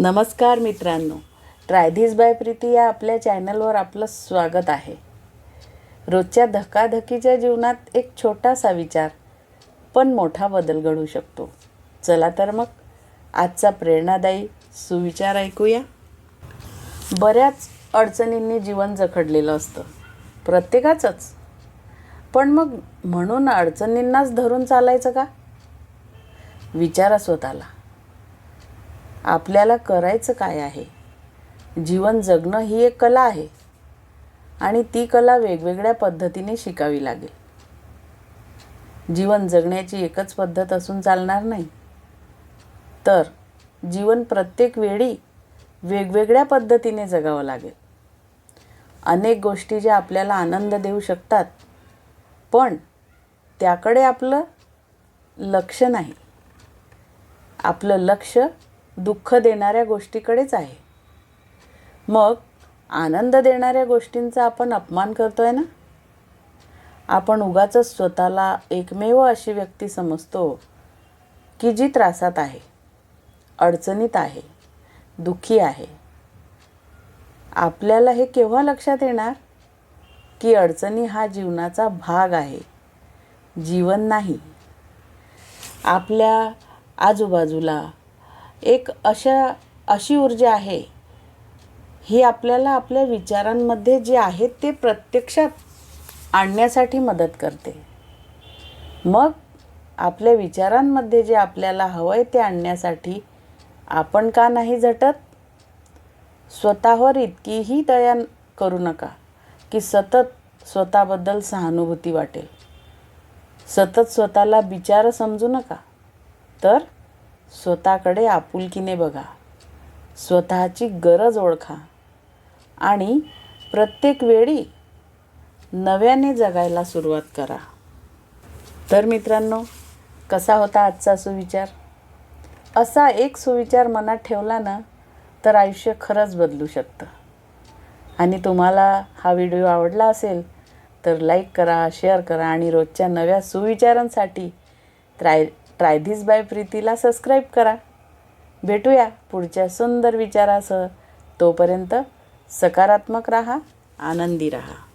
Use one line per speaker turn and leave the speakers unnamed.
नमस्कार मित्रांनो. ट्रायधीस बाय प्रीती या आपल्या चॅनलवर आपलं स्वागत आहे. रोजच्या धकाधकीच्या जीवनात एक छोटासा विचार पण मोठा बदल घडू शकतो. चला तर मग आजचा प्रेरणादायी सुविचार ऐकूया. बऱ्याच अडचणींनी जीवन जखडलेलं असतं. प्रत्येकाचंच. पण मग म्हणून अडचणींनाच धरून चालायचं का? विचारा स्वतःला आपल्याला करायचं काय आहे? जीवन जगणं ही एक कला आहे. आणि ती कला वेगवेगळ्या पद्धतीने शिकावी लागेल. जीवन जगण्याची एकच पद्धत असून चालणार नाही. तर जीवन प्रत्येक वेळी वेगवेगळ्या पद्धतीने जगावं लागेल. अनेक गोष्टी ज्या आपल्याला आनंद देऊ शकतात पण त्याकडे आपलं लक्ष नाही. आपलं लक्ष दुःख देणाऱ्या गोष्टीकडेच आहे. मग आनंद देणाऱ्या गोष्टींचा आपण अपमान करतो आहे ना? आपण उगाच स्वतःला एकमेव अशी व्यक्ती समजतो की जी त्रासात आहे अडचणीत आहे दुःखी आहे. आपल्याला हे केव्हा लक्षात येणार? की अडचणी हा जीवनाचा भाग आहे जीवन नाही. आपल्या आजूबाजूला एक अशा अशी ऊर्जा आहे. ही आपल्याला आपल्या विचारांमध्ये जे आहेत ते प्रत्यक्षात आणण्यासाठी मदत करते. मग आपल्या विचारांमध्ये जे आपल्याला हवं आहे ते आणण्यासाठी आपण का नाही झटत? स्वतःवर इतकीही दया करू नका की सतत स्वतःबद्दल सहानुभूती वाटेल. सतत स्वतःला विचार समजू नका. तर स्वतःकडे आपुलकीने बघा. स्वतःची गरज ओळखा. आणि प्रत्येक वेळी नव्याने जगायला सुरुवात करा. तर मित्रांनो कसा होता आजचा सुविचार? असा एक सुविचार मनात ठेवला ना तर आयुष्य खरंच बदलू शकतं. आणि तुम्हाला हा व्हिडिओ आवडला असेल तर लाईक करा शेअर करा आणि रोजच्या नव्या सुविचारांसाठी त्राय ट्रायधीस बाय प्रीतीला सबस्क्राईब करा. भेटूया पुढच्या सुंदर विचारासह. तोपर्यंत सकारात्मक राहा आनंदी राहा.